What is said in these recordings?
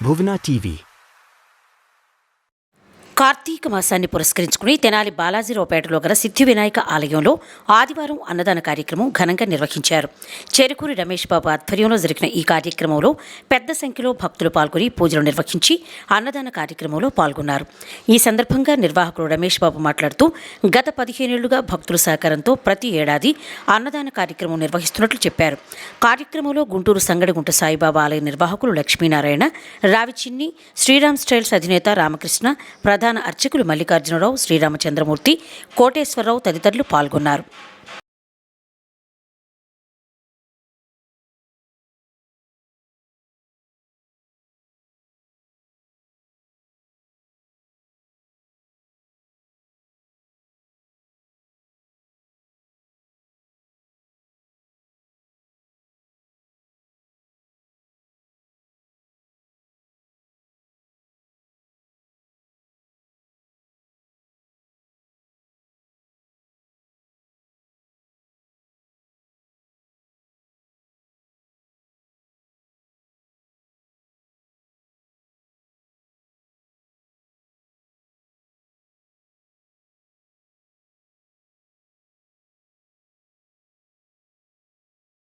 Bhuvana TV. Karthika మాసాన్ని పురస్కరించుకుని తెనాలి బాలాజీరావుపేటలో గల సిద్ధి వినాయక ఆలయంలో ఆదివారం అన్నదాన కార్యక్రమం ఘనంగా నిర్వహించారు. చెరుకూరి రమేష్ బాబు ఆధ్వర్యంలో జరిగిన ఈ కార్యక్రమంలో పెద్ద సంఖ్యలో భక్తులు పాల్గొని పూజలు నిర్వహించి అన్నదాన కార్యక్రమంలో పాల్గొన్నారు. ఈ సందర్భంగా నిర్వాహకుడు రమేష్ బాబు మాట్లాడుతూ గత పదిహేనేళ్ళుగా భక్తుల సహకారంతో ప్రతి ఏడాది అన్నదాన కార్యక్రమం నిర్వహిస్తున్నట్లు చెప్పారు. కార్యక్రమంలో గుంటూరు సంగడిగుంట సాయిబాబా ఆలయ నిర్వాహకులు లక్ష్మీనారాయణ రావిచిన్ని శ్రీరామ్ స్టైల్స్ అధినేత రామకృష్ణ ప్రధాన అర్చకులు మల్లికార్జునరావు శ్రీరామచంద్రమూర్తి కోటేశ్వరరావు తదితరులు పాల్గొన్నారు.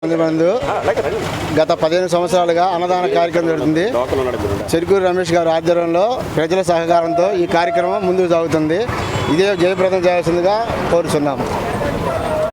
మందు గత పదిహేను సంవత్సరాలుగా అన్నదాన కార్యక్రమం జరుగుతుంది. చెరుకూరు రమేష్ గారి ఆధ్వర్యంలో ప్రజల సహకారంతో ఈ కార్యక్రమం ముందుకు సాగుతుంది. ఇదే జయప్రదం చేయాల్సిందిగా కోరుతున్నాము